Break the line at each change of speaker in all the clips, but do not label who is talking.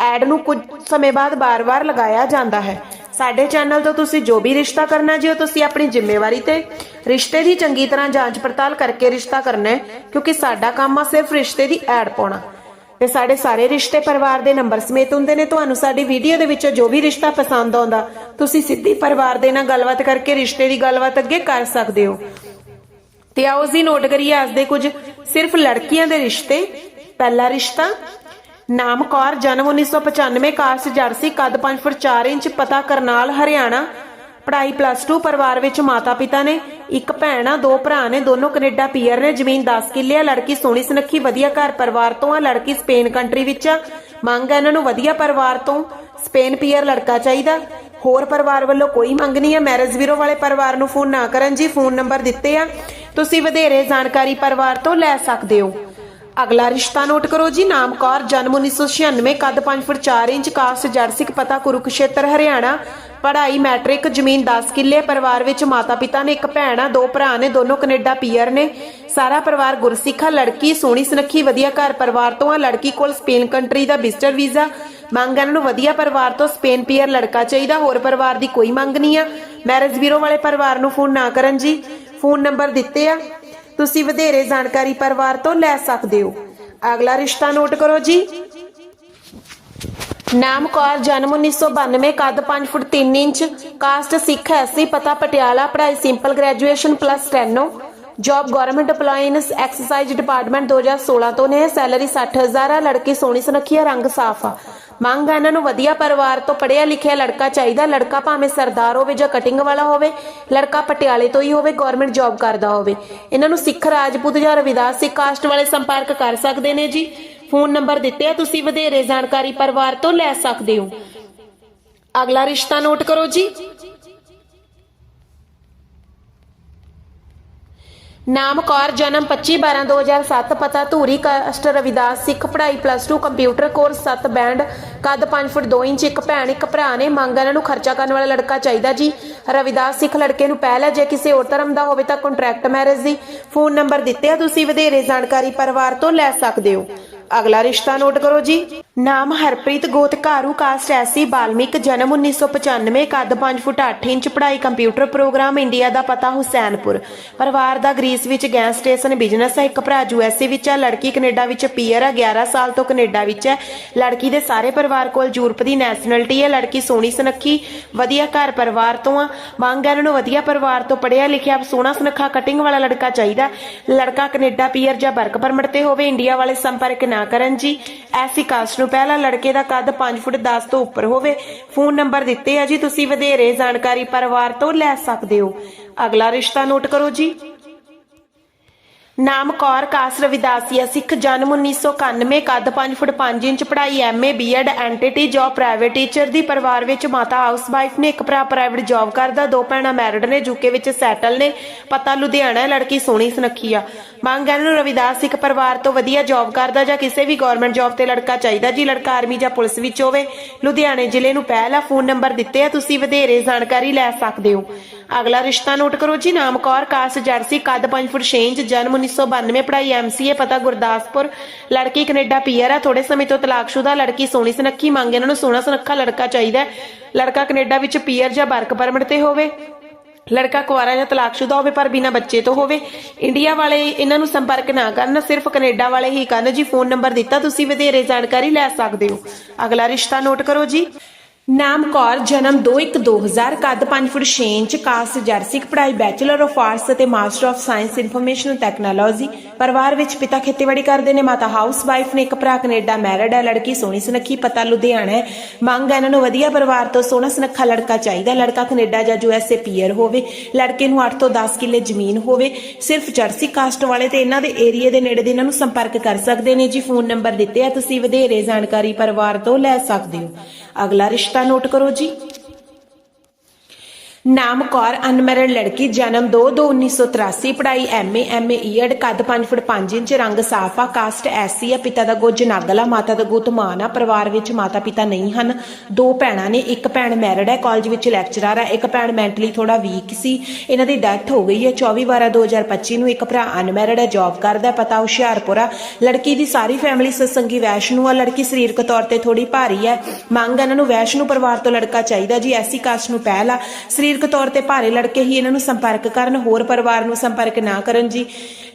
Add ਨੂੰ ਕੁਝ ਸਮੇਂ ਬਾਅਦ ਬਾਰ-ਬਾਰ ਲਗਾਇਆ ਜਾਂਦਾ ਹੈ। ਸਾਡੇ ਚੈਨਲ ਤੋਂ ਤੁਸੀਂ ਜੋ ਵੀ ਰਿਸ਼ਤਾ ਕਰਨਾ ਜੀ, ਉਹ ਤੁਸੀਂ ਆਪਣੀ ਜ਼ਿੰਮੇਵਾਰੀ ਤੇ ਰਿਸ਼ਤੇ ਦੀ ਚੰਗੀ ਤਰ੍ਹਾਂ ਜਾਂਚ ਪੜਤਾਲ ਕਰਕੇ ਰਿਸ਼ਤਾ ਕਰਨਾ ਹੈ, ਕਿਉਂਕਿ ਸਾਡਾ ਕੰਮ ਆ ਸਿਰਫ ਰਿਸ਼ਤੇ ਦੀ ਐਡ ਪਾਉਣਾ। ਤੇ ਸਾਡੇ ਸਾਰੇ ਰਿਸ਼ਤੇ ਪਰਿਵਾਰ ਦੇ ਨੰਬਰ ਸਮੇਤ ਹੁੰਦੇ ਨੇ, ਤੁਹਾਨੂੰ ਸਾਡੀ ਵੀਡੀਓ ਦੇ ਵਿੱਚੋਂ ਜੋ ਵੀ ਰਿਸ਼ਤਾ ਪਸੰਦ ਆਉਂਦਾ, ਤੁਸੀਂ ਸਿੱਧੀ ਪਰਿਵਾਰ ਦੇ ਨਾਲ ਗੱਲਬਾਤ ਕਰਕੇ ਰਿਸ਼ਤੇ ਦੀ ਗੱਲਬਾਤ ਅੱਗੇ ਕਰ ਸਕਦੇ ਹੋ। ਤੇ ਆਓ ਜੀ ਨੋਟ ਕਰੀਏ, ਅੱਜ ਦੇ ਕੁਝ ਸਿਰਫ ਲੜਕੀਆਂ ਦੇ ਰਿਸ਼ਤੇ। ਪਹਿਲਾ ਰਿਸ਼ਤਾ ਨਾਮ ਕੌਰ ਜਨਮ 1995 ਕਾਸਟ ਜਰਸੀ ਕੱਦ 5 ਫੁੱਟ 4 ਇੰਚ ਪਤਾ ਕਰਨਾਲ, ਹਰਿਆਣਾ। ਪੜ੍ਹਾਈ ਪਲੱਸ 2 ਪਰਿਵਾਰ ਵਿੱਚ ਮਾਤਾ ਪਿਤਾ ਨੇ, ਇੱਕ ਭੈਣ ਆ, ਦੋ ਭਰਾ ਨੇ, ਦੋਨੋਂ ਕੈਨੇਡਾ ਪੀਅਰ ਨੇ, ਜ਼ਮੀਨ 10 ਕਿੱਲੇ ਆ, ਲੜਕੀ ਸੋਹਣੀ ਸੁਨੱਖੀ, ਵਧੀਆ ਘਰ ਪਰਿਵਾਰ ਤੋਂ ਆ, ਲੜਕੀ ਸਪੇਨ ਕੰਟਰੀ ਵਿੱਚ ਆ। ਮੰਗ ਆ ਇਹਨਾਂ ਨੂੰ ਵਧੀਆ ਪਰਿਵਾਰ ਤੋਂ, ਸਪੇਨ ਪੀਅਰ ਲੜਕਾ ਚਾਹੀਦਾ। ਹੋਰ ਪਰਿਵਾਰ ਵੱਲੋਂ ਕੋਈ ਮੰਗ ਨਹੀਂ ਹੈ ਮੈਰਿਜ ਬਿਊਰੋ ਵਾਲੇ ਪਰਿਵਾਰ ਨੂੰ ਫੋਨ ਨਾ ਕਰਨ ਜੀ ਫੋਨ ਨੰਬਰ ਦਿੱਤੇ ਆ। ਤੁਸੀਂ ਵਧੇਰੇ ਜਾਣਕਾਰੀ ਪਰਿਵਾਰ ਤੋਂ ਲੈ ਸਕਦੇ ਹੋ। ਅਗਲਾ ਰਿਸ਼ਤਾ ਨੋਟ ਕਰੋ ਜੀ, ਨਾਮ ਕੌਰ, ਜਨਮ 1996 ਕੱਦ 5 ਫੁੱਟ 4 ਇੰਚ ਕਾਸਟ ਜਰਸਿਕ ਪਤਾ ਕੁਰੂਕਸ਼ੇਤਰ, ਹਰਿਆਣਾ। ਪੜ੍ਹਾਈ ਮੈਟ੍ਰਿਕ, ਜ਼ਮੀਨ 10 ਕਿੱਲੇ, ਪਰਿਵਾਰ ਵਿੱਚ ਮਾਤਾ ਪਿਤਾ ਨੇ ਇੱਕ ਭੈਣ ਆ, ਦੋ ਭਰਾ ਨੇ, ਦੋਨੋਂ ਕੈਨੇਡਾ ਪੀਅਰ ਨੇ। ਸਾਰਾ ਪਰਿਵਾਰ ਗੁਰਸਿੱਖਾ, ਲੜਕੀ, ਸੋਹਣੀ ਸੁਨੱਖੀ, ਵਧੀਆ ਘਰ ਪਰਿਵਾਰ ਤੋਂ ਆ। ਲੜਕੀ ਕੋਲ ਸਪੇਨ ਕੰਟਰੀ ਦਾ ਵਿਜ਼ਟਰ ਵੀਜ਼ਾ। ਮੰਗ ਇਹਨਾਂ ਨੂੰ ਵਧੀਆ ਪਰਿਵਾਰ ਤੋਂ ਸਪੇਨ ਪੀਅਰ ਲੜਕਾ ਚਾਹੀਦਾ, ਹੋਰ ਪਰਿਵਾਰ ਦੀ ਕੋਈ ਮੰਗ ਨਹੀਂ ਆ। ਮੈਰਿਜ ਬਿਊਰੋ ਵਾਲੇ ਪਰਿਵਾਰ ਨੂੰ ਫੋਨ ਨਾ ਕਰਨ ਜੀ। ਫੋਨ ਨੰਬਰ ਦਿੱਤੇ ਆ। ਤੁਸੀਂ ਵਧੇਰੇ ਜਾਣਕਾਰੀ ਪਰਿਵਾਰ ਤੋਂ ਲੈ ਸਕਦੇ ਹੋ। ਅਗਲਾ ਰਿਸ਼ਤਾ ਨੋਟ ਕਰੋ ਜੀ। ਨਾਮ ਕੌਰ, ਜਨਮ 1992 ਕੱਦ 5 foot 3 inch, caste Sikh SC ਪਤਾ ਪਟਿਆਲਾ, ਪੜ੍ਹਾਈ simple graduation plus 10 job government appliances exercise department 2016 ਤੋਂ ਨੇ, ਸੈਲਰੀ 60000 ਆ, ਲੜਕੀ ਸੋਹਣੀ ਸੁਨੱਖੀ ਆ, ਰੰਗ ਸਾਫ਼ ਆ। ਮੰਗ ਆ ਇਹਨਾਂ ਨੂੰ ਵਧੀਆ ਪਰਿਵਾਰ ਤੋਂ ਪੜ੍ਹਿਆ ਲਿਖਿਆ ਲੜਕਾ ਚਾਹੀਦਾ, ਲੜਕਾ ਭਾਵੇਂ ਸਰਦਾਰ ਹੋਵੇ ਜਾਂ ਕਟਿੰਗ ਵਾਲਾ ਹੋਵੇ, ਲੜਕਾ ਪਟਿਆਲੇ ਤੋਂ ਹੀ ਹੋਵੇ ਗਵਰਨਮੈਂਟ ਜੌਬ ਕਰਦਾ ਹੋਵੇ। ਇਹਨਾਂ ਨੂੰ ਸਿੱਖ ਰਾਜਪੂਤ ਜਾਂ ਰਵਿਦਾਸ ਸਿੱਖ ਕਾਸਟ ਵਾਲੇ ਸੰਪਰਕ ਕਰ ਸਕਦੇ ਨੇ ਜੀ। ਫੋਨ ਨੰਬਰ ਦਿੱਤੇ ਆ, ਤੁਸੀਂ ਵਧੇਰੇ ਜਾਣਕਾਰੀ ਪਰਿਵਾਰ ਤੋਂ ਲੈ ਸਕਦੇ ਹੋ। ਅਗਲਾ ਰਿਸ਼ਤਾ ਨੋਟ ਕਰੋ ਜੀ। ਨਾਮ ਕੌਰ, ਜਨਮ 25/12/2007 ਪਤਾ ਧੂਰੀ ਕਾਸਟ ਰਵਿਦਾਸ ਸਿੱਖ, ਪੜ੍ਹਾਈ ਪਲੱਸ 2 ਕੰਪਿਊਟਰ ਕੋਰਸ 7 ਬੈਂਡ ਕੱਦ 5 ਫੁੱਟ 2 ਇੰਚ, ਇੱਕ ਭੈਣ, ਇੱਕ ਭਰਾ ਨੇ। ਮੰਗ ਇਹਨਾਂ ਨੂੰ ਖਰਚਾ ਕਰਨ ਵਾਲਾ ਲੜਕਾ ਚਾਹੀਦਾ ਜੀ। ਰਵਿਦਾਸ ਸਿੱਖ ਲੜਕੇ ਨੂੰ ਪਹਿਲ ਹੈ, ਜੇ ਕਿਸੇ ਹੋਰ ਧਰਮ ਦਾ ਹੋਵੇ ਤਾਂ ਕੰਟਰੈਕਟ ਮੈਰਿਜ ਦੀ ਫੋਨ ਨੰਬਰ ਦਿੱਤੇ ਆ। ਤੁਸੀਂ ਵਧੇਰੇ ਜਾਣਕਾਰੀ ਪਰਿਵਾਰ ਤੋਂ ਲੈ ਸਕਦੇ ਹੋ। ਅਗਲਾ ਰਿਸ਼ਤਾ ਨੋਟ ਕਰੋ ਜੀ। ਨਾਮ ਹਰਪ੍ਰੀਤ ਗੋਤ ਘਾਰੂ ਕਾਸਟ ਐਸੀ ਬਾਲਮਿਕ, ਜਨਮ 1995 ਕੱਦ 5 ਫੁੱਟ 8 ਇੰਚ, ਪੜ੍ਹਾਈ ਕੰਪਿਊਟਰ ਪ੍ਰੋਗਰਾਮ ਇੰਡੀਆ ਦਾ ਪਤਾ ਹੁਸੈਨਪੁਰ। ਪਰਿਵਾਰ ਦਾ ਗ੍ਰੀਸ ਵਿੱਚ ਗੈਸ ਸਟੇਸ਼ਨ ਬਿਜ਼ਨਸ ਹੈ, ਇੱਕ ਭਰਾ ਯੂਐਸਏ ਵਿੱਚ ਹੈ, ਲੜਕੀ ਕੈਨੇਡਾ ਵਿੱਚ ਪੀਅਰ ਹੈ 11 ਸਾਲ ਤੋਂ ਕੈਨੇਡਾ ਵਿੱਚ ਹੈ। ਲੜਕੀ ਦੇ ਸਾਰੇ ਪਰਿਵਾਰ ਕੋਲ ਯੂਰਪ ਦੀ ਨੈਸ਼ਨੈਲਿਟੀ ਹੈ, ਲੜਕੀ ਸੋਹਣੀ ਸੁਨੱਖੀ, ਵਧੀਆ ਘਰ ਪਰਿਵਾਰ ਤੋਂ ਆ। ਮੰਗ ਹੈ ਇਹਨਾਂ ਨੂੰ ਵਧੀਆ ਪਰਿਵਾਰ ਤੋਂ ਪੜਿਆ ਲਿਖਿਆ ਸੋਹਣਾ ਸੁਨੱਖਾ ਕਟਿੰਗ ਵਾਲਾ ਲੜਕਾ ਚਾਹੀਦਾ ਲੜਕਾ ਕੈਨੇਡਾ ਪੀਅਰ ਜਾਂ ਵਰਕ ਪਰਮਿਟ ਤੇ ਹੋਵੇ, ਇੰਡੀਆ ਵਾਲੇ ਸੰਪਰਕ ਨਾ ਕਰਨ ਜੀ ਐਸੀ ਕਾਸਟ ਨੂੰ ਪਹਿਲਾ ਲੜਕੇ ਦਾ ਕੱਦ 5 ਫੁੱਟ 10 ਤੋਂ ਉੱਪਰ ਹੋਵੇ, ਫੋਨ ਨੰਬਰ ਦਿੱਤੇ ਆ ਜੀ, ਤੁਸੀਂ ਵਧੇਰੇ ਜਾਣਕਾਰੀ ਪਰਿਵਾਰ ਤੋਂ ਲੈ ਸਕਦੇ ਹੋ। ਅਗਲਾ ਰਿਸ਼ਤਾ ਨੋਟ ਕਰੋ ਜੀ। ਨਾਮ ਕੌਰ ਕਾਸ ਰਵਿਦਾਸੀਆ ਸਿੱਖ ਜਨਮ 1991 ਕੱਦ 5 ਫੁੱਟ 5 ਇੰਚ, ਪੜ੍ਹਾਈ MA BEd NTT job private teacher ਦੀ ਪਰਿਵਾਰ ਵਿੱਚ ਮਾਤਾ ਹਾਊਸ ਵਾਈਫ ਨੇ ਇੱਕ ਭਰਾ ਪ੍ਰਾਈਵੇਟ ਜੌਬ ਕਰਦਾ, ਦੋ ਭੈਣਾਂ ਮੈਰਿਡ ਨੇ ਯੂਕੇ ਵਿੱਚ ਸੈਟਲ ਨੇ, ਪਤਾ ਲੁਧਿਆਣਾ, ਲੜਕੀ ਸੋਹਣੀ ਸੁਨੱਖੀ ਆ। ਮੰਗ ਇਹਨਾਂ ਨੂੰ ਰਵਿਦਾਸ, ਸਿੱਖ ਪਰਿਵਾਰ ਤੋਂ ਵਧੀਆ ਜੋਬ ਕਰਦਾ ਜਾਂ ਕਿਸੇ ਵੀ ਗਵਰਨਮੈਂਟ ਜੋਬ ਤੇ ਲੜਕਾ ਚਾਹੀਦਾ, ਜੀ ਲੜਕਾ ਆਰਮੀ ਜਾਂ ਪੁਲਿਸ ਵਿੱਚ ਹੋਵੇ, ਲੁਧਿਆਣੇ ਜ਼ਿਲ੍ਹੇ ਨੂੰ ਪਹਿਲਾ ਫੋਨ ਨੰਬਰ ਦਿੱਤੇ ਆ, ਤੁਸੀਂ ਵਧੇਰੇ ਜਾਣਕਾਰੀ ਲੈ ਸਕਦੇ ਹੋ। ਅਗਲਾ ਰਿਸ਼ਤਾ ਨੋਟ ਕਰੋ ਜੀ, ਨਾਮ ਕੌਰ, ਕਾਸ, ਜਰਸੀ, ਕੱਦ 5 ਫੁੱਟ 6 ਇੰਚ, ਜਨਮ 1992 ਪੜ੍ਹਾਈ ਐਮਸੀਏ ਪਤਾ ਗੁਰਦਾਸਪੁਰ। ਲੜਕੀ ਕੈਨੇਡਾ ਪੀਆਰ ਆ ਥੋੜੇ ਸਮੇਂ ਤੋਂ ਤਲਾਕਸ਼ੁਦਾ, ਲੜਕੀ ਸੋਹਣੀ ਸੁਨੱਖੀ, ਮੰਗ ਇਹਨਾਂ ਨੂੰ ਸੋਹਣਾ ਸੁਨੱਖਾ ਲੜਕਾ ਚਾਹੀਦਾ ਹੈ। ਲੜਕਾ ਕੈਨੇਡਾ ਵਿੱਚ ਪੀਆਰ ਜਾਂ ਵਰਕ ਪਰਮਿਟ ਤੇ ਹੋਵੇ। ਲੜਕਾ ਕੁਆਰਾ ਜਾਂ ਤਲਾਕਸ਼ੁਦਾ ਹੋਵੇ, ਪਰ ਬਿਨਾਂ ਬੱਚੇ ਤੋਂ ਹੋਵੇ। ਇੰਡੀਆ ਵਾਲੇ ਇਹਨਾਂ ਨੂੰ ਸੰਪਰਕ ਨਾ ਕਰਨ, ਸਿਰਫ ਕੈਨੇਡਾ ਵਾਲੇ ਹੀ ਕਰਨ। ਜੀ, ਫੋਨ ਨੰਬਰ ਦਿੱਤਾ ਤੁਸੀਂ, ਵਧੇਰੇ ਜਾਣਕਾਰੀ ਲੈ ਸਕਦੇ ਹੋ। ਅਗਲਾ ਰਿਸ਼ਤਾ ਨੋਟ ਕਰੋ ਜੀ। ਨਾਮ ਕੌਰ, ਜਨਮ 21-2000 ਕੱਦ 5 ਫੁੱਟ 6 ਇੰਚ, ਕਾਸਟ ਜਰਸਿਕ ਪੜ੍ਹਾਈ ਬੈਚਲਰ ਆਫ ਆਰਟਸ ਅਤੇ master of science information technology ਪਰਿਵਾਰ ਵਿੱਚ ਪਿਤਾ ਖੇਤੀਬਾੜੀ ਕਰਦੇ ਨੇ, ਮਾਤਾ ਹਾਊਸ ਵਾਈਫ ਨੇ, ਇੱਕ ਭਰਾ ਕੈਨੇਡਾ ਮੈਰਿਡ ਹੈ, ਲੜਕੀ ਸੋਹਣੀ ਸੁਨੱਖੀ, ਪਤਾ ਲੁਧਿਆਣਾ ਹੈ। ਮੰਗ ਹੈ ਇਹਨਾਂ ਨੂੰ ਵਧੀਆ ਪਰਿਵਾਰ ਤੋਂ ਸੋਹਣਾ ਸੁਨੱਖਾ ਲੜਕਾ ਚਾਹੀਦਾ, ਲੜਕਾ ਕੈਨੇਡਾ ਜਾਂ ਯੂਐਸਏ ਪੀਅਰ ਹੋਵੇ, ਲੜਕੇ ਨੂੰ 8 ਤੋਂ 10 ਕਿੱਲੇ ਜ਼ਮੀਨ ਹੋਵੇ, ਸਿਰਫ ਜਰਸੀ ਕਾਸਟ ਵਾਲੇ ਤੇ ਇਹਨਾਂ ਦੇ ਏਰੀਆ ਦੇ ਨੇੜੇ ਦੇ ਇਹਨਾਂ ਨੂੰ ਸੰਪਰਕ ਕਰ ਸਕਦੇ ਨੇ। ਜੀ ਫੋਨ ਨੰਬਰ ਦਿੱਤੇ ਆ, ਤੁਸੀਂ ਵਧੇਰੇ ਜਾਣਕਾਰੀ ਪਰਿਵਾਰ ਤੋਂ ਲੈ ਸਕਦੇ ਹੋ। ਅਗਲਾ ਰਿਸ਼ਤਾ ਨੋਟ ਕਰੋ ਜੀ। ਨਾਮ ਕੌਰ ਅਨਮੈਰਿਡ ਲੜਕੀ ਜਨਮ 2/2/1983 ਪੜ੍ਹਾਈ ਐਮਏ ਐਮਏ ਈਐਡ ਕੱਦ 5 ਫੁੱਟ 5 ਇੰਚ, ਰੰਗ ਸਾਫ਼ ਆ ਕਾਸਟ ਐਸੀ ਆ, ਪਿਤਾ ਦਾ ਗੁੱਜ ਨਾਗਲਾ, ਮਾਤਾ ਦਾ ਗੁੱਤ ਮਾਨ ਆ, ਪਰਿਵਾਰ ਵਿੱਚ ਮਾਤਾ ਪਿਤਾ ਨਹੀਂ ਹਨ। ਦੋ ਭੈਣਾਂ ਨੇ, ਇੱਕ ਭੈਣ ਮੈਰਿਡ ਹੈ ਕਾਲਜ ਵਿੱਚ ਲੈਕਚਰਰ ਹੈ ਇੱਕ ਭੈਣ ਮੈਂਟਲੀ ਥੋੜਾ ਵੀਕ ਸੀ। ਇਹਨਾਂ ਦੀ ਡੈਥ ਹੋ ਗਈ ਹੈ 24 12 2025 ਨੂੰ ਇੱਕ ਭਰਾ ਅਨਮੈਰਿਡ ਹੈ ਜੌਬ ਕਰਦਾ, ਪਤਾ ਹੁਸ਼ਿਆਰਪੁਰ ਆ। ਲੜਕੀ ਦੀ ਸਾਰੀ ਫੈਮਿਲੀ ਸਤਸੰਗੀ ਵੈਸ਼ਨੂ ਆ, ਲੜਕੀ ਸਰੀਰਕ ਤੌਰ ਤੇ ਥੋੜੀ ਭਾਰੀ ਹੈ ਮੰਗ ਇਹਨਾਂ ਨੂੰ ਵੈਸ਼ਨੂ ਪਰਿਵਾਰ ਤੋਂ ਲੜਕਾ ਚਾਹੀਦਾ ਜੀ, ਐਸੀ ਕਾਸਟ ਨੂੰ ਪਹਿਲ ਆ। ਸਰੀਰ ਸਰੀਰਕ ਤੌਰ ਤੇ ਭਾਰੇ ਲੜਕੇ ਹੀ ਇਹਨਾਂ ਨੂੰ ਸੰਪਰਕ ਕਰਨ, ਹੋਰ ਪਰਿਵਾਰ ਨੂੰ ਸੰਪਰਕ ਨਾ ਕਰਨ ਜੀ।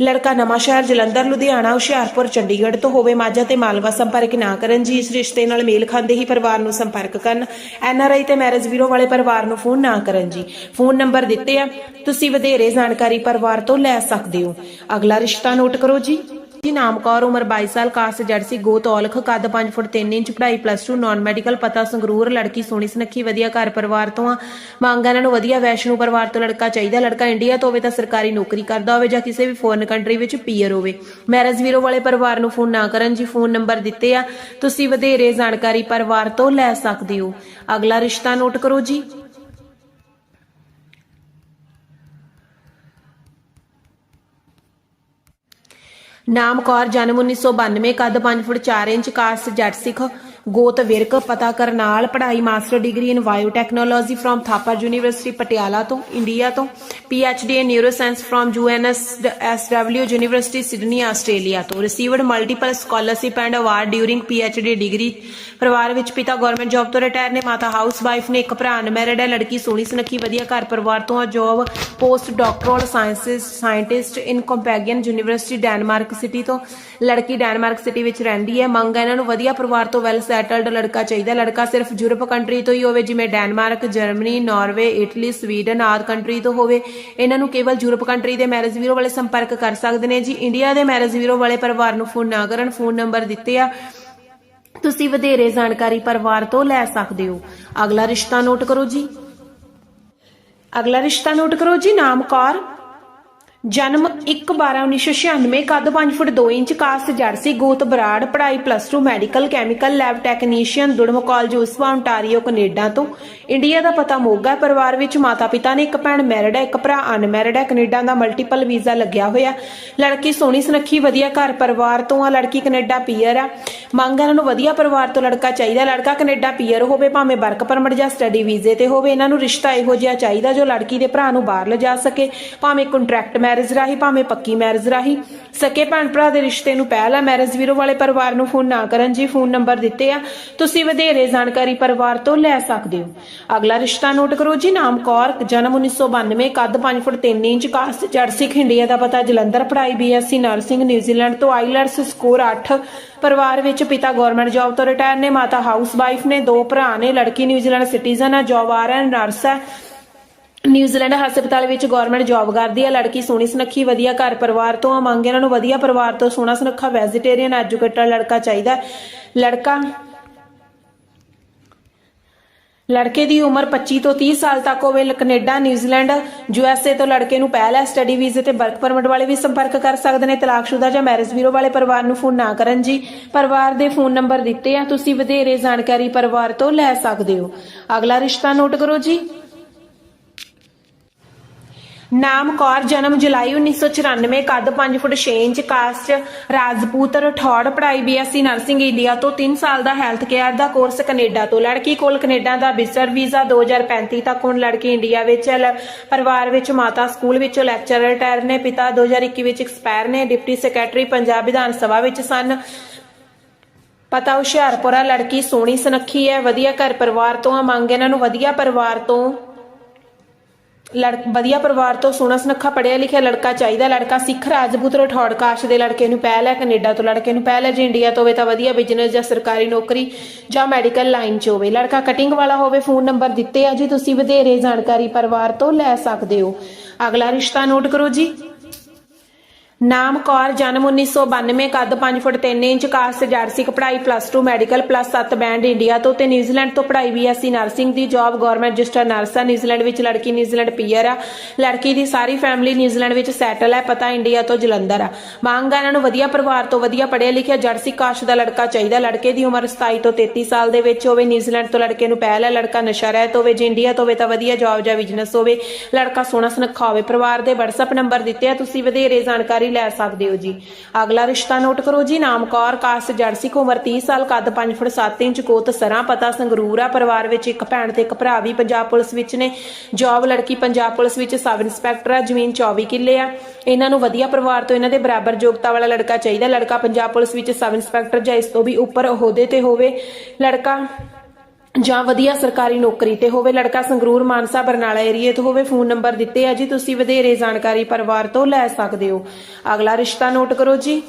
ਲੜਕਾ ਨਵਾਂ ਜਲੰਧਰ, ਲੁਧਿਆਣਾ, ਹੁਸ਼ਿਆਰਪੁਰ, ਚੰਡੀਗੜ੍ਹ ਤੋਂ ਹੋਵੇ ਮਾਝਾ ਤੇ ਮਾਲਵਾ ਸੰਪਰਕ ਨਾ ਕਰਨ ਜੀ। ਇਸ ਰਿਸ਼ਤੇ ਨਾਲ ਮੇਲ ਖਾਂਦੇ ਹੀ ਪਰਿਵਾਰ ਨੂੰ ਸੰਪਰਕ ਕਰਨ। ਐਨ ਆਰ ਆਈ ਤੇ ਮੈਰਿਜ ਬਿਊਰੋ ਵਾਲੇ ਪਰਿਵਾਰ ਨੂੰ ਫੋਨ ਨਾ ਕਰਨ ਜੀ। ਫੋਨ ਨੰਬਰ ਦਿੱਤੇ ਆ। ਤੁਸੀਂ ਵਧੇਰੇ ਜਾਣਕਾਰੀ ਪਰਿਵਾਰ ਤੋਂ ਲੈ ਸਕਦੇ ਹੋ। ਅਗਲਾ ਰਿਸ਼ਤਾ ਨੋਟ ਕਰੋ ਜੀ। ਜੀ ਨਾਮ ਕੌਰ ਉਮਰ 22 ਸਾਲ, ਕਾਸਟ ਜਰਸੀ ਗੋਤ ਔਲਖ, ਕੱਦ 5 ਫੁੱਟ 3 ਇੰਚ, ਪੜ੍ਹਾਈ ਪਲੱਸ 2 ਨਾਨ ਮੈਡੀਕਲ ਪਤਾ ਸੰਗਰੂਰ, ਲੜਕੀ ਸੋਹਣੀ ਸੁਨੱਖੀ, ਵਧੀਆ ਘਰ ਪਰਿਵਾਰ ਤੋਂ ਆ। ਮੰਗ ਇਹਨਾਂ ਨੂੰ ਵਧੀਆ ਵੈਸ਼ਨੂ ਪਰਿਵਾਰ ਤੋਂ ਲੜਕਾ ਚਾਹੀਦਾ, ਲੜਕਾ ਇੰਡੀਆ ਤੋਂ ਹੋਵੇ ਤਾਂ ਸਰਕਾਰੀ ਨੌਕਰੀ ਕਰਦਾ ਹੋਵੇ ਜਾਂ ਕਿਸੇ ਵੀ ਫੋਰਨ ਕੰਟਰੀ ਵਿੱਚ ਪੀਅਰ ਹੋਵੇ। ਮੈਰਿਜ ਵੀਰੋ ਵਾਲੇ ਪਰਿਵਾਰ ਨੂੰ ਫੋਨ ਨਾ ਕਰਨ ਜੀ, ਫੋਨ ਨੰਬਰ ਦਿੱਤੇ ਆ। ਤੁਸੀਂ ਵਧੇਰੇ ਜਾਣਕਾਰੀ ਪਰਿਵਾਰ ਤੋਂ ਲੈ ਸਕਦੇ ਹੋ। ਅਗਲਾ ਰਿਸ਼ਤਾ ਨੋਟ ਕਰੋ ਜੀ। ਨਾਮ ਕੌਰ, ਜਨਮ 1992 ਕੱਦ 5 ਫੁੱਟ 4 ਇੰਚ ਕਾਸਟ ਜੱਟ ਸਿੱਖ, ਗੋਤ ਵਿਰਕ, ਪਤਾ ਕਰਨਾਲ, ਪੜ੍ਹਾਈ master degree in biotechnology from Thapar university Patiala ਤੋਂ ਇੰਡੀਆ ਤੋਂ D in neuroscience from UNSW university Sydney Australia ਤੋਂ received multiple scholarship and award during the degree ਪਰਿਵਾਰ ਵਿੱਚ ਪਿਤਾ ਗਵਰਨਮੈਂਟ ਜੌਬ ਤੋਂ ਰਿਟਾਇਰ ਨੇ, ਮਾਤਾ ਹਾਊਸ ਵਾਈਫ ਨੇ, ਇੱਕ ਭਰਾ ਅਨਮੈਰਿਡ ਹੈ, ਲੜਕੀ ਸੋਹਣੀ ਸੁਨੱਖੀ, ਵਧੀਆ ਘਰ ਪਰਿਵਾਰ ਤੋਂ ਆ। Job post doctoral sciences, scientist in ਕੰਪੈਗਨ university Denmark city ਤੋਂ। ਲੜਕੀ ਡੈਨਮਾਰਕ ਸਿਟੀ ਵਿੱਚ ਰਹਿੰਦੀ ਹੈ। ਮੰਗ ਹੈ ਇਹਨਾਂ ਨੂੰ ਵਧੀਆ ਪਰਿਵਾਰ ਤੋਂ ਵੈਲ ਸੈਟਲਡ ਲੜਕਾ ਚਾਹੀਦਾ ਲੜਕਾ ਸਿਰਫ ਯੂਰਪ ਕੰਟਰੀ ਤੋਂ ਹੀ ਹੋਵੇ, ਜਿਵੇਂ Denmark, Germany, Norway, Italy, Sweden ਆਦਿ ਕੰਟਰੀ ਤੋਂ ਹੋਵੇ। ਇਹਨਾਂ ਨੂੰ ਕੇਵਲ ਯੂਰਪ ਕੰਟਰੀ ਦੇ ਮੈਰਿਜ ਵੀਰੋ ਵਾਲੇ ਸੰਪਰਕ ਕਰ ਸਕਦੇ ਨੇ ਜੀ। ਇੰਡੀਆ ਦੇ ਮੈਰਿਜ ਵੀਰੋ ਵਾਲੇ ਪਰਿਵਾਰ ਨੂੰ ਫੋਨ ਨਾ ਕਰਨ। ਫੋਨ ਨੰਬਰ ਦਿੱਤੇ ਆ। ਤੁਸੀਂ ਵਧੇਰੇ ਜਾਣਕਾਰੀ ਪਰਿਵਾਰ ਤੋਂ ਲੈ ਸਕਦੇ ਹੋ। ਅਗਲਾ ਰਿਸ਼ਤਾ ਨੋਟ ਕਰੋ ਜੀ। ਅਗਲਾ ਰਿਸ਼ਤਾ ਨੋਟ ਕਰੋ ਜੀ ਨਾਮ ਕੌਰ ਜਨਮ 1/12/1996 ਕੱਦ 5 ਫੁੱਟ 2 ਇੰਚ ਕਾਸਟ ਜਰਸੀ, ਗੋਤ ਬਰਾੜ, ਪੜ੍ਹਾਈ plus 2 medical chemical lab technician Durham college Oshawa ontario, Canada ਤੋਂ। ਇੰਡੀਆ ਦਾ ਪਤਾ ਮੋਗਾ ਪਰਿਵਾਰ ਵਿੱਚ ਮਾਤਾ ਪਿਤਾ ਨੇ ਇੱਕ ਭੈਣ ਮੈਰਿਡ ਹੈ, ਇੱਕ ਭਰਾ ਅਨਮੈਰਿਡ ਹੈ, ਕੈਨੇਡਾ ਦਾ ਮਲਟੀਪਲ ਵੀਜ਼ਾ ਲੱਗਿਆ ਹੋਇਆ ਲੜਕੀ ਸੋਹਣੀ ਸੁਨੱਖੀ, ਵਧੀਆ ਘਰ ਪਰਿਵਾਰ ਤੋਂ ਆ, ਲੜਕੀ ਕੈਨੇਡਾ ਪੀਅਰ ਆ। ਮੰਗ ਇਹਨਾਂ ਨੂੰ ਵਧੀਆ ਪਰਿਵਾਰ ਤੋਂ ਲੜਕਾ ਚਾਹੀਦਾ, ਲੜਕਾ ਕੈਨੇਡਾ ਪੀਅਰ ਹੋਵੇ, ਭਾਵੇਂ ਵਰਕ ਪਰਮਿਟ ਜਾਂ ਸਟੱਡੀ ਵੀਜ਼ੇ ਤੇ ਹੋਵੇ, ਇਹਨਾਂ ਨੂੰ ਰਿਸ਼ਤਾ ਇਹੋ ਜਿਹਾ ਚਾਹੀਦਾ ਜੋ ਲੜਕੀ ਦੇ ਭਰਾ ਨੂੰ ਬਾਹਰ ਲਿਜਾ ਸਕੇ, ਭਾਵੇਂ ਕੰਟਰੈਕਟ ਮੈਰਿਜ ਰਾਹੀਂ, ਭਾਵੇਂ ਪੱਕੀ ਮੈਰਿਜ ਰਾਹੀਂ। ਸਕੇ ਭੈਣ ਭਰਾ ਦੇ ਰਿਸ਼ਤੇ ਨੂੰ ਪਹਿਲਾ ਮੈਰਿਜ ਵੀਰੋ ਵਾਲੇ ਪਰਿਵਾਰ ਨੂੰ ਫੋਨ ਨਾ ਕਰਨ ਜੀ, ਫੋਨ ਨੰਬਰ ਦਿੱਤੇ ਆ। ਤੁਸੀਂ ਵਧੇਰੇ ਜਾਣਕਾਰੀ ਪਰਿਵਾਰ ਤੋਂ ਲੈ ਸਕਦੇ ਹੋ। ਅਗਲਾ ਰਿਸ਼ਤਾ ਨੋਟ ਕਰੋ ਜੀ, ਨਾਮ ਕੌਰ, ਜਨਮ 1992 ਕੱਦ 5 ਫੁੱਟ 3 ਇੰਚ ਕਾਸਟ ਜੜ ਸਿੱਖ ਦਾ ਪਤਾ, ਜਲੰਧਰ, ਪੜ੍ਹਾਈ ਬੀਐਸਸੀ ਨਰਸਿੰਗ ਨਿਊਜ਼ੀਲੈਂਡ ਤੋਂ ਆਈਲੈਟਸ ਸਕੋਰ 8 ਪਰਿਵਾਰ ਵਿੱਚ ਪਿਤਾ ਗਵਰਨਮੈਂਟ ਜੌਬ ਤੋਂ ਰਿਟਾਇਰ ਨੇ, ਮਾਤਾ ਹਾਊਸ ਵਾਈਫ ਨੇ, ਦੋ ਭਰਾ ਨੇ, ਲੜਕੀ ਨਿਊਜ਼ੀਲੈਂਡ ਸਿਟੀਜ਼ਨ ਹੈ, ਜੌਬ ਆ ਨਰਸ ਹੈ। ਨਿਊਜ਼ੀਲੈਂਡ ਹਸਪਤਾਲ ਵਿੱਚ ਗਵਰਨਮੈਂਟ ਜੌਬ ਕਰਦੀ ਹੈ ਲੜਕੀ ਸੋਹਣੀ ਸੁਨੱਖੀ, ਵਧੀਆ ਘਰ ਪਰਿਵਾਰ ਤੋਂ ਆ ਮੰਗ ਇਹਨਾਂ ਨੂੰ ਵਧੀਆ ਪਰਿਵਾਰ ਤੋਂ ਸੋਹਣਾ ਸੁਨੱਖਾ ਵੈਜੀਟੇਰੀਅਨ ਐਜੂਕੇਟਡ ਲੜਕਾ ਚਾਹੀਦਾ ਲੜਕਾ ਲੜਕੇ ਦੀ ਉਮਰ 25 ਤੋਂ 30 ਸਾਲ ਤੱਕ ਹੋਵੇ। ਕੈਨੇਡਾ, ਨਿਊਜ਼ੀਲੈਂਡ ਯੂਐਸਏ ਤੋਂ ਲੜਕੇ ਨੂੰ ਪਹਿਲ ਹੈ। ਸਟੱਡੀ ਵੀਜ਼ੇ ਤੇ ਵਰਕ ਪਰਮਿਟ ਵਾਲੇ ਵੀ ਸੰਪਰਕ ਕਰ ਸਕਦੇ ਨੇ। ਤਲਾਕਸ਼ੁਦਾ ਜਾਂ ਮੈਰਿਜ ਬਿਊਰੋ ਵਾਲੇ ਪਰਿਵਾਰ ਨੂੰ ਫੋਨ ਨਾ ਕਰਨ ਜੀ। ਪਰਿਵਾਰ ਦੇ ਫੋਨ ਨੰਬਰ ਦਿੱਤੇ ਆ। ਤੁਸੀਂ ਵਧੇਰੇ ਜਾਣਕਾਰੀ ਪਰਿਵਾਰ ਤੋਂ ਲੈ ਸਕਦੇ ਹੋ। ਅਗਲਾ ਰਿਸ਼ਤਾ ਨੋਟ ਕਰੋ ਜੀ। ਨਾਮ ਕੌਰ, ਜਨਮ ਜੁਲਾਈ 1994 ਕੱਦ 5 foot 6 inch, caste, Rajput, Rathore, ਪੜ੍ਹਾਈ ਬੀਐਸਸੀ ਨਰਸਿੰਗ ਇੰਡੀਆ ਤੋਂ 3 ਸਾਲ ਦਾ ਹੈਲਥ ਕੇਅਰ ਦਾ ਕੋਰਸ ਕੈਨੇਡਾ ਤੋਂ। ਲੜਕੀ ਕੋਲ ਕੈਨੇਡਾ ਦਾ ਵਿਜ਼ਟਰ ਵੀਜ਼ਾ 2035 ਤੱਕ ਹੁਣ ਲੜਕੀ ਇੰਡੀਆ ਵਿੱਚ ਪਰਿਵਾਰ ਵਿੱਚ ਮਾਤਾ, ਸਕੂਲ ਵਿੱਚੋਂ ਲੈਕਚਰਰ ਰਿਟਾਇਰ ਨੇ ਪਿਤਾ 2021 ਵਿੱਚ ਐਕਸਪਾਇਰ ਨੇ। ਡਿਪਟੀ ਸੈਕਟਰੀ ਪੰਜਾਬ ਵਿਧਾਨ ਸਭਾ ਵਿੱਚ ਸਨ। ਪਤਾ, ਹੁਸ਼ਿਆਰਪੁਰਾ ਲੜਕੀ ਸੋਹਣੀ, ਸੁਨੱਖੀ ਹੈ, ਵਧੀਆ ਘਰ ਪਰਿਵਾਰ ਤੋਂ ਆ। ਮੰਗ ਇਹਨਾਂ ਨੂੰ ਵਧੀਆ ਪਰਿਵਾਰ ਤੋਂ ਲੜ ਵਧੀਆ ਪਰਿਵਾਰ ਤੋਂ ਸੋਹਣਾ ਸੁਨੱਖਾ ਪੜਿਆ ਲਿਖਿਆ ਲੜਕਾ ਚਾਹੀਦਾ। ਲੜਕਾ ਸਿੱਖ ਰਾਜਪੂਤ ਰਠੌੜ ਕਾਸ਼ ਦੇ ਲੜਕੇ ਨੂੰ ਪਹਿਲ ਹੈ ਕੈਨੇਡਾ ਤੋਂ ਲੜਕੇ ਨੂੰ ਪਹਿਲ ਹੈ ਜੇ ਇੰਡੀਆ ਤੋਂ ਹੋਵੇ ਤਾਂ ਵਧੀਆ ਬਿਜ਼ਨਸ ਜਾਂ ਸਰਕਾਰੀ ਨੌਕਰੀ ਜਾਂ ਮੈਡੀਕਲ ਲਾਈਨ 'ਚ ਹੋਵੇ। ਲੜਕਾ ਕਟਿੰਗ ਵਾਲਾ ਹੋਵੇ ਫੋਨ ਨੰਬਰ ਦਿੱਤੇ ਆ ਜੀ, ਤੁਸੀਂ ਵਧੇਰੇ ਜਾਣਕਾਰੀ ਪਰਿਵਾਰ ਤੋਂ ਲੈ ਸਕਦੇ ਹੋ। ਅਗਲਾ ਰਿਸ਼ਤਾ ਨੋਟ ਕਰੋ ਜੀ। ਨਾਮ ਕੌਰ, ਜਨਮ 1992 ਕੱਦ 5 ਫੁੱਟ 3 ਇੰਚ ਕਾਸਟ ਜਰਸਿਕ ਪੜ੍ਹਾਈ plus 2 medical plus 7 band India ਤੋਂ ਤੇ ਨਿਊਜ਼ੀਲੈਂਡ ਤੋਂ ਪੜ੍ਹਾਈ ਬੀਐਸਸੀ ਨਰਸਿੰਗ ਦੀ ਜੌਬ ਗਵਰਨਮੈਂਟ ਰਜਿਸਟਰ ਨਰਸ ਆ ਨਿਊਜ਼ੀਲੈਂਡ ਵਿੱਚ ਲੜਕੀ, ਨਿਊਜ਼ੀਲੈਂਡ ਪੀਅਰ ਆ। ਲੜਕੀ ਦੀ ਸਾਰੀ ਫੈਮਿਲੀ ਨਿਊਜ਼ੀਲੈਂਡ ਵਿੱਚ ਸੈਟਲ ਹੈ ਪਤਾ ਇੰਡੀਆ ਤੋਂ ਜਲੰਧਰ ਆ। ਮੰਗ ਆ ਇਹਨਾਂ ਨੂੰ ਵਧੀਆ ਪਰਿਵਾਰ ਤੋਂ ਵਧੀਆ ਪੜ੍ਹਿਆ ਲਿਖਿਆ ਜਰਸੀ ਕਾਸਟ ਦਾ ਲੜਕਾ ਚਾਹੀਦਾ। ਲੜਕੇ ਦੀ ਉਮਰ 27 ਤੋਂ 33 ਸਾਲ ਦੇ ਵਿੱਚ ਹੋਵੇ, ਨਿਊਜ਼ੀਲੈਂਡ ਤੋਂ ਲੜਕੇ ਨੂੰ ਪਹਿਲ ਹੈ ਲੜਕਾ ਨਸ਼ਾ ਰਹਿਤ ਹੋਵੇ, ਜੇ ਇੰਡੀਆ ਤੋਂ ਹੋਵੇ ਤਾਂ ਵਧੀਆ ਜੌਬ ਜਾਂ ਬਿਜ਼ਨਸ ਹੋਵੇ। ਲੜਕਾ ਸੋਹਣਾ ਸੁਨੱਖਾ ਹੋਵੇ। ਪਰਿਵਾਰ ਦੇ WhatsApp ਨੰਬਰ ਦਿੱਤੇ ਆ, ਤੁਸੀਂ ਵਧੇਰੇ ਜਾਣਕਾਰੀ ਲੈ ਸਕਦੇ ਹੋ ਜੀ। ਅਗਲਾ ਰਿਸ਼ਤਾ ਨੋਟ ਕਰੋ ਜੀ, ਨਾਮ ਕੌਰ, ਕਾਸਟ ਉਮਰ 30 ਸਾਲ, ਕੱਦ 5 ਫੁੱਟ 7 ਇੰਚ, ਕੋਤ ਸਰਾਂ, ਪਤਾ ਸੰਗਰੂਰ ਆ। ਪਰਿਵਾਰ ਵਿੱਚ ਇੱਕ ਭੈਣ ਤੇ ਇੱਕ ਭਰਾ ਵੀ ਪੰਜਾਬ ਪੁਲਿਸ ਵਿੱਚ ਨੇ। ਜੌਬ ਲੜਕੀ ਪੰਜਾਬ ਪੁਲਿਸ ਵਿੱਚ ਸਬ ਇੰਸਪੈਕਟਰ ਆ, ਜ਼ਮੀਨ 24 ਕਿੱਲੇ ਆ। ਇਹਨਾਂ ਨੂੰ ਵਧੀਆ ਪਰਿਵਾਰ ਤੋਂ ਇਹਨਾਂ ਦੇ ਬਰਾਬਰ ਯੋਗਤਾ ਵਾਲਾ ਲੜਕਾ ਚਾਹੀਦਾ। ਲੜਕਾ ਪੰਜਾਬ ਪੁਲਿਸ ਵਿੱਚ ਸਬ ਇੰਸਪੈਕਟਰ ਜਾਂ ਇਸ ਤੋਂ ਵੀ ਉੱਪਰ ਅਹੁਦੇ ਤੇ ਹੋਵੇ। ਲੜਕਾ ਜਾਂ ਵਧੀਆ ਸਰਕਾਰੀ ਨੌਕਰੀ ਤੇ ਹੋਵੇ, ਲੜਕਾ ਸੰਗਰੂਰ ਮਾਨਸਾ ਬਰਨਾਲਾ ਏਰੀਏ ਤੋਂ ਹੋਵੇ ਫੋਨ ਨੰਬਰ ਦਿੱਤੇ ਆ ਜੀ, ਤੁਸੀਂ ਵਧੇਰੇ ਜਾਣਕਾਰੀ ਪਰਿਵਾਰ ਤੋਂ ਲੈ ਸਕਦੇ ਹੋ। ਅਗਲਾ ਰਿਸ਼ਤਾ ਨੋਟ ਕਰੋ ਜੀ।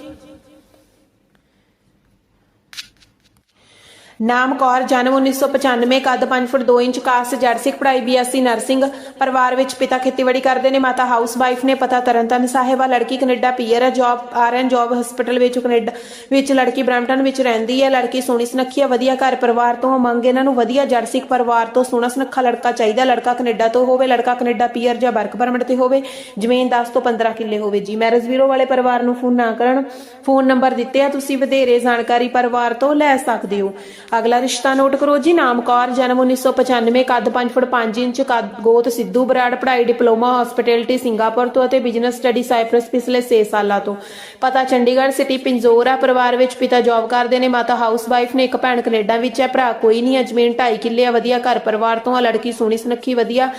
ਨਾਮ ਕੌਰ, ਜਨਮ 1995 ਕੱਦ 5 ਫੁੱਟ 2 ਇੰਚ ਕਾਸਟ ਜਰਸਿਕ ਪੜ੍ਹਾਈ ਬੀਐਸਸੀ ਨਰਸਿੰਗ, ਪਰਿਵਾਰ ਵਿੱਚ ਪਿਤਾ ਖੇਤੀਬਾੜੀ ਕਰਦੇ ਨੇ, ਮਾਤਾ ਹਾਊਸ ਵਾਈਫ ਨੇ, ਪਤਾ ਤਰਨਤਨ ਸਾਹਿਬਾ ਲੜਕੀ ਕੈਨੇਡਾ ਪੀਅਰ ਹੈ, ਜੌਬ ਆਰਐਨ ਜੌਬ ਹਸਪੀਟਲ ਵਿੱਚ ਕੈਨੇਡਾ ਵਿੱਚ ਲੜਕੀ ਬ੍ਰੈਂਪਟਨ ਵਿੱਚ ਰਹਿੰਦੀ ਹੈ, ਲੜਕੀ ਸੋਹਣੀ ਸੁਨੱਖੀ ਹੈ, ਵਧੀਆ ਘਰ ਪਰਿਵਾਰ ਤੋਂ ਮੰਗ ਇਹਨਾਂ ਨੂੰ ਵਧੀਆ ਜਰਸਿਕ ਪਰਿਵਾਰ ਤੋਂ ਸੋਹਣਾ ਸੁਨੱਖਾ ਲੜਕਾ ਚਾਹੀਦਾ, ਲੜਕਾ ਕੈਨੇਡਾ ਤੋਂ ਹੋਵੇ, ਲੜਕਾ ਕੈਨੇਡਾ ਪੀਅਰ ਜਾਂ ਵਰਕ ਪਰਮਿਟ ਤੇ ਹੋਵੇ, ਜ਼ਮੀਨ 10 ਤੋਂ 15 ਕਿੱਲੇ ਹੋਵੇ ਜੀ। ਮੈਰਿਜ ਵੀਰੋ ਵਾਲੇ ਪਰਿਵਾਰ ਨੂੰ ਫੋਨ ਨਾ ਕਰਨ, ਫੋਨ ਨੰਬਰ ਦਿੱਤੇ ਆ, ਤੁਸੀਂ ਵਧੇਰੇ ਜਾਣਕਾਰੀ ਪਰਿਵਾਰ ਤੋਂ ਲੈ ਸਕਦੇ ਹੋ। ਅਗਲਾ ਰਿਸ਼ਤਾ ਨੋਟ ਕਰੋ ਜੀ ਨਾਮ ਕੌਰ ਜਨਮ 1995 ਕੱਦ 5 ਫੁੱਟ 5 ਇੰਚ, ਕੱਦ ਗੋਤ ਸਿੱਧੂ ਬਰਾੜ, ਪੜ੍ਹਾਈ ਡਿਪਲੋਮਾ ਹਸਪਿਟੈਲਿਟੀ ਸਿੰਗਾਪੁਰ ਤੋਂ ਅਤੇ ਬਿਜ਼ਨਸ ਸਟੱਡੀ ਸਾਈਪ੍ਰਸ ਪਿਛਲੇ 6 ਸਾਲਾਂ ਤੋਂ। ਪਤਾ ਚੰਡੀਗੜ੍ਹ ਸਿਟੀ ਪਿੰਜੋਰਾ ਪਰਿਵਾਰ ਵਿੱਚ ਪਿਤਾ ਜੌਬ ਕਰਦੇ ਨੇ, ਮਾਤਾ ਹਾਊਸ ਵਾਈਫ ਨੇ, ਇੱਕ ਭੈਣ ਕੈਨੇਡਾ ਵਿੱਚ ਹੈ, ਭਰਾ ਕੋਈ ਨਹੀਂ ਹੈ, ਜ਼ਮੀਨ 2.5 ਕਿੱਲੇ ਆ, ਵਧੀਆ ਘਰ ਪਰਿਵਾਰ ਤੋਂ ਆ, ਲੜਕੀ ਸੋਹਣੀ ਸੁਨੱਖੀ, ਵਧੀਆ।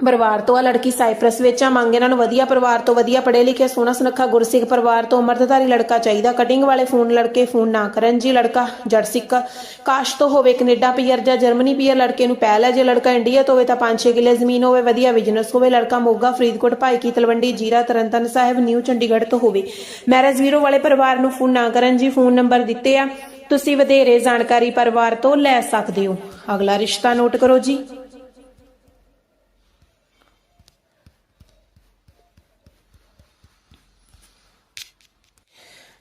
ਪਰਿਵਾਰ ਤੋਂ ਆ, ਲੜਕੀ ਸਾਈਪ੍ਰਸ ਵਿੱਚ ਆ, ਮੰਗ ਇਹਨਾਂ ਨੂੰ ਵਧੀਆ ਪਰਿਵਾਰ ਤੋਂ ਵਧੀਆ ਪੜ੍ਹੇ ਲਿਖੇ, ਸੋਹਣਾ ਸੁਨੱਖਾ ਗੁਰਸਿੱਖ ਪਰਿਵਾਰ ਤੋਂ ਅਮਰਤਧਾਰੀ ਲੜਕਾ ਚਾਹੀਦਾ। ਕਟਿੰਗ ਵਾਲੇ ਫੋਨ ਲੜਕੇ ਫੋਨ ਨਾ ਕਰਨ ਜੀ, ਲੜਕਾ ਜੜ ਸਿੱਖ ਕਾਸ਼ ਤੋਂ ਹੋਵੇ ਕੈਨੇਡਾ ਪੀਅਰ ਜਾਂ ਜਰਮਨੀ ਪੀਅਰ, ਲੜਕੇ ਨੂੰ ਪਹਿਲ ਹੈ। ਜੇ ਲੜਕਾ ਇੰਡੀਆ ਤੋਂ ਹੋਵੇ ਤਾਂ 5-6 ਕਿੱਲੇ ਜ਼ਮੀਨ ਹੋਵੇ, ਵਧੀਆ ਬਿਜ਼ਨਸ ਹੋਵੇ। ਲੜਕਾ ਮੋਗਾ, ਫਰੀਦਕੋਟ ਭਾਈ ਕੀ ਤਲਵੰਡੀ, ਜੀਰਾ, ਤਰਨਤਨ ਸਾਹਿਬ, ਨਿਊ ਚੰਡੀਗੜ੍ਹ ਤੋਂ ਹੋਵੇ। ਮੈਰਿਜ ਵੀਰੋ ਵਾਲੇ ਪਰਿਵਾਰ ਨੂੰ ਫੋਨ ਨਾ ਕਰਨ ਜੀ, ਫੋਨ ਨੰਬਰ ਦਿੱਤੇ ਆ। ਤੁਸੀਂ ਵਧੇਰੇ ਜਾਣਕਾਰੀ ਪਰਿਵਾਰ ਤੋਂ ਲੈ ਸਕਦੇ ਹੋ। ਅਗਲਾ ਰਿਸ਼ਤਾ ਨੋਟ ਕਰੋ ਜੀ।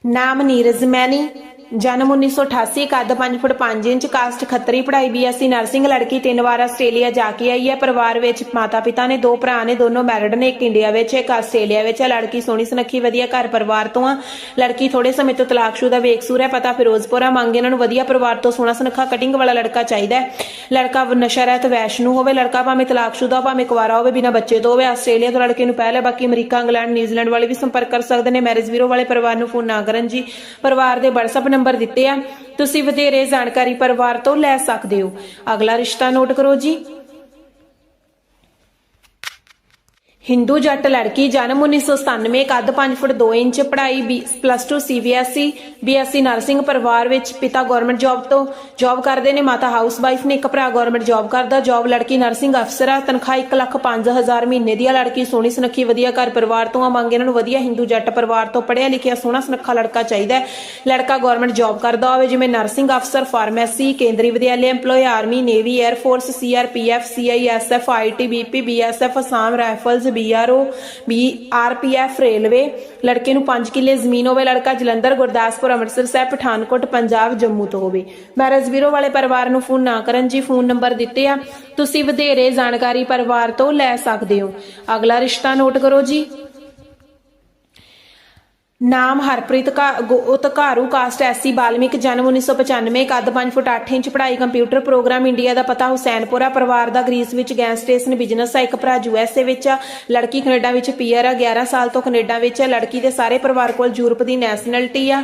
ਨਾਮ ਨੀਰਜ ਮੈਨੀ ਜਨਮ 1988 ਕੱਦ 5 ਫੁੱਟ 5 ਇੰਚ ਕਾਸਟ ਖੱਤਰੀ, ਪੜ੍ਹਾਈ ਬੀਐਸਸੀ ਨਰਸਿੰਗ, ਲੜਕੀ ਤਿੰਨ ਵਾਰ ਆਸਟ੍ਰੇਲੀਆ ਜਾ ਕੇ ਆਈ ਹੈ। ਪਰਿਵਾਰ ਵਿੱਚ ਮਾਤਾ ਪਿਤਾ ਨੇ ਦੋ ਭਰਾ ਨੇ, ਦੋਨੋਂ ਮੈਰਿਡ ਨੇ, ਇੱਕ ਇੰਡੀਆ ਵਿੱਚ, ਇੱਕ ਆਸਟ੍ਰੇਲੀਆ ਵਿੱਚ। ਹੈ ਲੜਕੀ ਸੋਹਣੀ ਸੁਨੱਖੀ, ਵਧੀਆ ਘਰ ਪਰਿਵਾਰ ਤੋਂ ਆ। ਲੜਕੀ ਥੋੜੇ ਸਮੇਂ ਤੋਂ ਤਲਾਕਸ਼ੁਦਾ ਵੇਕਸੂਰ ਹੈ। ਪਤਾ ਫਿਰੋਜ਼ਪੁਰ ਆ ਮੰਗ ਇਹਨਾਂ ਨੂੰ ਵਧੀਆ ਪਰਿਵਾਰ ਤੋਂ ਸੋਹਣਾ ਸੁਨੱਖਾ ਕਟਿੰਗ ਵਾਲਾ ਲੜਕਾ ਚਾਹੀਦਾ ਹੈ। ਲੜਕਾ ਨਸ਼ਾ ਰਹਿਤ ਵੈਸ਼ਨੂ ਹੋਵੇ, ਲੜਕਾ ਭਾਵੇਂ ਤਲਾਕਸ਼ੁਦਾ ਭਾਵੇਂ ਕੁਵਾਰਾ ਹੋਵੇ, ਬਿਨਾਂ ਬੱਚੇ ਤੋਂ ਹੋਵੇ, ਆਸਟ੍ਰੇਲੀਆ ਤੋਂ ਲੜਕੇ ਨੂੰ ਪਹਿਲੇ ਬਾਕੀ ਅਮਰੀਕਾ, ਇੰਗਲੈਂਡ, ਨਿਊਜ਼ੀਲੈਂਡ ਵਾਲੇ ਵੀ ਸੰਪਰਕ ਕਰ ਸਕਦੇ ਨੇ। ਮੈਰਿਜ ਵੀਰੋ ਵਾਲੇ ਪਰਿਵਾਰ ਨੂੰ ਫੋਨ ਨਾ ਕਰਨ ਜੀ। ਪਰਿਵਾਰ ਦੇ WhatsApp ਨੰਬਰ ਦਿੱਤੇ ਆ। ਤੁਸੀਂ ਵਧੇਰੇ ਜਾਣਕਾਰੀ ਪਰਿਵਾਰ ਤੋਂ ਲੈ ਸਕਦੇ ਹੋ। ਅਗਲਾ ਰਿਸ਼ਤਾ ਨੋਟ ਕਰੋ ਜੀ। ਹਿੰਦੂ ਜੱਟ ਲੜਕੀ ਜਨਮ 1997 ਕੱਦ 5 ਫੁੱਟ 2 ਇੰਚ, ਪੜ੍ਹਾਈ ਪਲੱਸ 2 ਸੀਬੀਐਸਈ ਬੀਐਸਸੀ ਨਰਸਿੰਗ ਪਰਿਵਾਰ ਵਿੱਚ ਪਿਤਾ ਗਵਰਨਮੈਂਟ ਜੌਬ ਤੋਂ ਜੌਬ ਕਰਦੇ ਨੇ, ਮਾਤਾ ਹਾਊਸ ਵਾਈਫ ਨੇ ਇੱਕ ਭਰਾ ਗਵਰਨਮੈਂਟ ਜੌਬ ਕਰਦਾ ਜੌਬ ਲੜਕੀ ਨਰਸਿੰਗ ਅਫਸਰ ਆ, ਤਨਖਾਹ 1 ਲੱਖ 5000 ਮਹੀਨੇ ਦੀ ਆ, ਲੜਕੀ ਸੋਹਣੀ ਸੁਨੱਖੀ ਵਧੀਆ ਘਰ ਪਰਿਵਾਰ ਤੋਂ ਆ, ਮੰਗ ਇਹਨਾਂ ਨੂੰ ਵਧੀਆ ਹਿੰਦੂ ਜੱਟ ਪਰਿਵਾਰ ਤੋਂ ਪੜ੍ਹਿਆ ਲਿਖਿਆ ਸੋਹਣਾ ਸੁਨੱਖਾ ਲੜਕਾ ਚਾਹੀਦਾ ਹੈ। ਲੜਕਾ ਗਵਰਨਮੈਂਟ ਜੌਬ ਕਰਦਾ ਹੋਵੇ, ਜਿਵੇਂ ਨਰਸਿੰਗ ਅਫਸਰ pharmacy Kendriya Vidyalaya EMPLOYE army navy air force CRPF CISF ITBP BSF Assam rifles BRO, B RPF railway, ਲੜਕੇ ਨੂੰ 5 ਕਿੱਲੇ ਜ਼ਮੀਨ ਹੋਵੇ, ਲੜਕਾ ਜਲੰਧਰ, ਗੁਰਦਾਸਪੁਰ, ਅੰਮ੍ਰਿਤਸਰ ਸਾਹਿਬ, ਪਠਾਨਕੋਟ, ਪੰਜਾਬ, ਜੰਮੂ ਤੋਂ ਹੋਵੇ। ਮੈਰਿਜ ਵੀਰੋ ਵਾਲੇ ਪਰਿਵਾਰ ਨੂੰ ਫੋਨ ਨਾ ਕਰਨ ਜੀ, ਫੋਨ ਨੰਬਰ ਦਿੱਤੇ ਆ। ਤੁਸੀਂ ਵਧੇਰੇ ਜਾਣਕਾਰੀ ਪਰਿਵਾਰ ਤੋਂ ਲੈ ਸਕਦੇ ਹੋ। ਅਗਲਾ ਰਿਸ਼ਤਾ ਨੋਟ ਕਰੋ ਜੀ। ਨਾਮ ਹਰਪ੍ਰੀਤ ਉਤਕਾਰੂ ਕਾਸਟ ਐਸਸੀ ਬਾਲਮਿਕ, ਜਨਮ 1995 ਕੱਦ 5 ਫੁੱਟ 8 ਇੰਚ, ਪੜ੍ਹਾਈ ਕੰਪਿਊਟਰ ਪ੍ਰੋਗਰਾਮ ਇੰਡੀਆ ਦਾ ਪਤਾ, ਹੁਸੈਨਪੁਰਾ ਪਰਿਵਾਰ ਦਾ ਗ੍ਰੀਸ ਵਿੱਚ ਗੈਸ ਸਟੇਸ਼ਨ ਬਿਜ਼ਨਸ ਆ, ਇੱਕ ਭਰਾ ਯੂਐਸਏ ਵਿੱਚ ਆ, ਲੜਕੀ ਕੈਨੇਡਾ ਵਿੱਚ ਪੀਆਰ ਆ 11 ਸਾਲ ਤੋਂ ਕੈਨੇਡਾ ਵਿੱਚ ਆ, ਲੜਕੀ ਦੇ ਸਾਰੇ ਪਰਿਵਾਰ ਕੋਲ ਯੂਰਪ ਦੀ ਨੈਸ਼ਨੈਲਿਟੀ ਆ।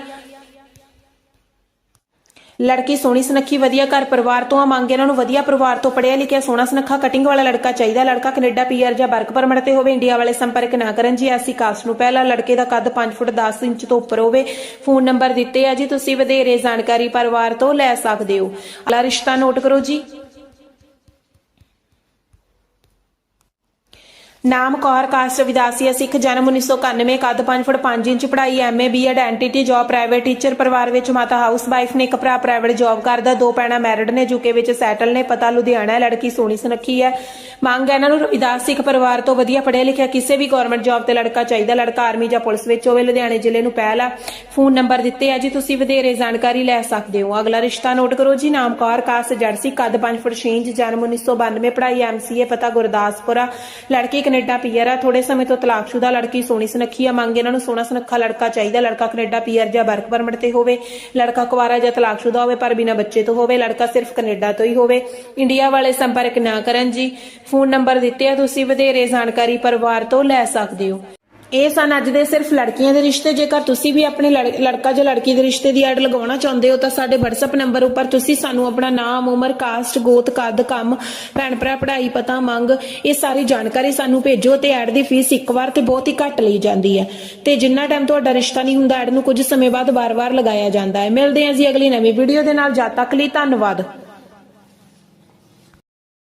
ਲੜਕੀ ਸੋਹਣੀ ਸੁਨੱਖੀ, ਵਧੀਆ ਘਰ ਪਰਿਵਾਰ ਤੋਂ ਆ, ਮੰਗ ਇਹਨਾਂ ਨੂੰ ਵਧੀਆ ਪਰਿਵਾਰ ਤੋਂ ਪੜਿਆ ਲਿਖਿਆ, ਸੋਹਣਾ ਸੁਨੱਖਾ ਕਟਿੰਗ ਵਾਲਾ ਲੜਕਾ ਚਾਹੀਦਾ। ਲੜਕਾ ਕੈਨੇਡਾ, ਪੀਆਰ ਜਾਂ ਵਰਕ ਪਰਮਿਟ ਤੇ ਹੋਵੇ, ਇੰਡੀਆ ਵਾਲੇ ਸੰਪਰਕ ਨਾ ਕਰਨ ਜੀ, ਐਸੀ ਕਾਸਟ ਨੂੰ ਪਹਿਲਾ ਲੜਕੇ ਦਾ ਕੱਦ 5 ਫੁੱਟ 10 ਇੰਚ ਤੋਂ ਉੱਪਰ ਹੋਵੇ। ਫੋਨ ਨੰਬਰ ਦਿੱਤੇ ਆ ਜੀ, ਤੁਸੀਂ ਵਧੇਰੇ ਜਾਣਕਾਰੀ ਪਰਿਵਾਰ ਤੋਂ ਲੈ ਸਕਦੇ ਹੋ। ਅਲਾ ਰਿਸ਼ਤਾ ਨੋਟ ਕਰੋ ਜੀ। ਨਾਮ ਕੌਰ ਕਾਸਟ ਵਿਦਾਸੀਆ ਸਿੱਖ ਜਨਮ 1991 ਕੱਦ 5 ਫੁੱਟ 5 ਇੰਚ ਪੜ੍ਹਾਈ MA BEd NTT job private teacher ਪਰਿਵਾਰ ਵਿੱਚ ਮਾਤਾ ਹਾਊਸ ਵਾਈਫ ਨੇ ਇੱਕ ਭਰਾ ਪ੍ਰਾਈਵੇਟ ਜੌਬ ਕਰਦਾ। ਦੋ ਭੈਣਾਂ ਮੈਰਿਡ ਨੇ ਯੂਕੇ ਵਿੱਚ ਸੈਟਲ ਨੇ, ਪਤਾ ਲੁਧਿਆਣਾ, ਲੜਕੀ ਸੋਹਣੀ ਸੁਨੱਖੀ ਹੈ। ਮੰਗ ਇਹਨਾਂ ਨੂੰ ਰਵਿਦਾਸ ਸਿੱਖ ਪਰਿਵਾਰ ਤੋਂ ਵਧੀਆ ਪੜ੍ਹਿਆ ਲਿਖਿਆ ਕਿਸੇ ਵੀ ਗਵਰਨਮੈਂਟ ਜੌਬ ਤੇ ਲੜਕਾ ਚਾਹੀਦਾ। ਲੜਕਾ ਆਰਮੀ ਜਾਂ ਪੁਲਿਸ ਵਿੱਚ ਹੋਵੇ, ਲੁਧਿਆਣੇ ਜ਼ਿਲ੍ਹੇ ਨੂੰ ਪਹਿਲ ਆ। ਫੋਨ ਨੰਬਰ ਦਿੱਤੇ ਆ ਜੀ, ਤੁਸੀਂ ਵਧੇਰੇ ਜਾਣਕਾਰੀ ਲੈ ਸਕਦੇ ਹੋ। ਅਗਲਾ ਰਿਸ਼ਤਾ ਨੋਟ ਕਰੋ ਜੀ, ਨਾਮ ਕੌਰ ਕਾਸਟ ਜਰਸੀ ਕੱਦ 5 ਫੁੱਟ 6 ਇੰਚ, ਜਨਮ 1992 ਪੜ੍ਹਾਈ ਐਮਸੀਏ ਪਤਾ ਗੁਰਦਾਸਪੁਰਾ ਲੜਕੀ ਕੈਨੇਡਾ ਪੀਆਰ ਆ। ਥੋੜੇ ਸਮੇਂ ਤੋਂ ਤਲਾਕਸ਼ੁਦਾ ਲੜਕੀ ਸੋਹਣੀ ਸੁਨੱਖੀ ਆ। ਮੰਗ ਇਹਨਾਂ ਨੂੰ ਸੋਹਣਾ ਸੁਨੱਖਾ ਲੜਕਾ ਚਾਹੀਦਾ। ਲੜਕਾ ਕੈਨੇਡਾ ਪੀਆਰ ਜਾਂ ਵਰਕ ਪਰਮਿਟ ਤੇ ਹੋਵੇ। ਲੜਕਾ ਕੁਵਾਰਾ ਜਾਂ ਤਲਾਕਸ਼ੁਦਾ ਹੋਵੇ, ਪਰ ਬਿਨਾਂ ਬੱਚੇ ਤੋਂ ਹੋਵੇ। ਲੜਕਾ ਸਿਰਫ ਕੈਨੇਡਾ ਤੋਂ ਹੀ ਹੋਵੇ। ਇੰਡੀਆ ਵਾਲੇ ਸੰਪਰਕ ਨਾ ਕਰਨ ਜੀ। ਫੋਨ ਨੰਬਰ ਦਿੱਤੇ ਆ ਤੁਸੀਂ। ਵਧੇਰੇ ਜਾਣਕਾਰੀ ਪਰਿਵਾਰ ਤੋਂ ਲੈ ਸਕਦੇ ਹੋ। ਇਹ ਸਨ ਅੱਜ ਦੇ ਸਿਰਫ ਲੜਕੀਆਂ ਦੇ ਰਿਸ਼ਤੇ। ਜੇਕਰ ਤੁਸੀਂ ਵੀ ਆਪਣੇ ਲੜਕਾ ਜਾਂ ਲੜਕੀ ਦੇ ਰਿਸ਼ਤੇ ਦੀ ਐਡ ਲਗਾਉਣਾ ਚਾਹੁੰਦੇ ਹੋ ਤਾਂ ਸਾਡੇ WhatsApp ਨੰਬਰ ਉੱਪਰ ਤੁਸੀਂ ਸਾਨੂੰ ਆਪਣਾ ਨਾਮ, ਉਮਰ ਕਾਸਟ ਗੋਤ, ਕੱਦ, ਕੰਮ, ਭੈਣ, ਭਰਾ, ਪੜ੍ਹਾਈ, ਪਤਾ, ਮੰਗ ਇਹ ਸਾਰੀ ਜਾਣਕਾਰੀ ਸਾਨੂੰ ਭੇਜੋ ਤੇ ਐਡ ਦੀ ਫੀਸ ਇੱਕ ਵਾਰ ਤੇ ਬਹੁਤ ਹੀ ਘੱਟ ਲਈ ਜਾਂਦੀ ਹੈ। ਤੇ ਜਿੰਨਾ ਟਾਈਮ ਤੁਹਾਡਾ ਰਿਸ਼ਤਾ ਨਹੀਂ ਹੁੰਦਾ, ਐਡ ਨੂੰ ਕੁਝ ਸਮੇਂ ਬਾਅਦ ਵਾਰ-ਵਾਰ ਲਗਾਇਆ ਜਾਂਦਾ ਹੈ। ਮਿਲਦੇ ਹਾਂ ਜੀ ਅਗਲੀ ਨਵੀਂ ਵੀਡੀਓ ਦੇ ਨਾਲ। ਜਦ ਤੱਕ ਲਈ ਧੰਨਵਾਦ।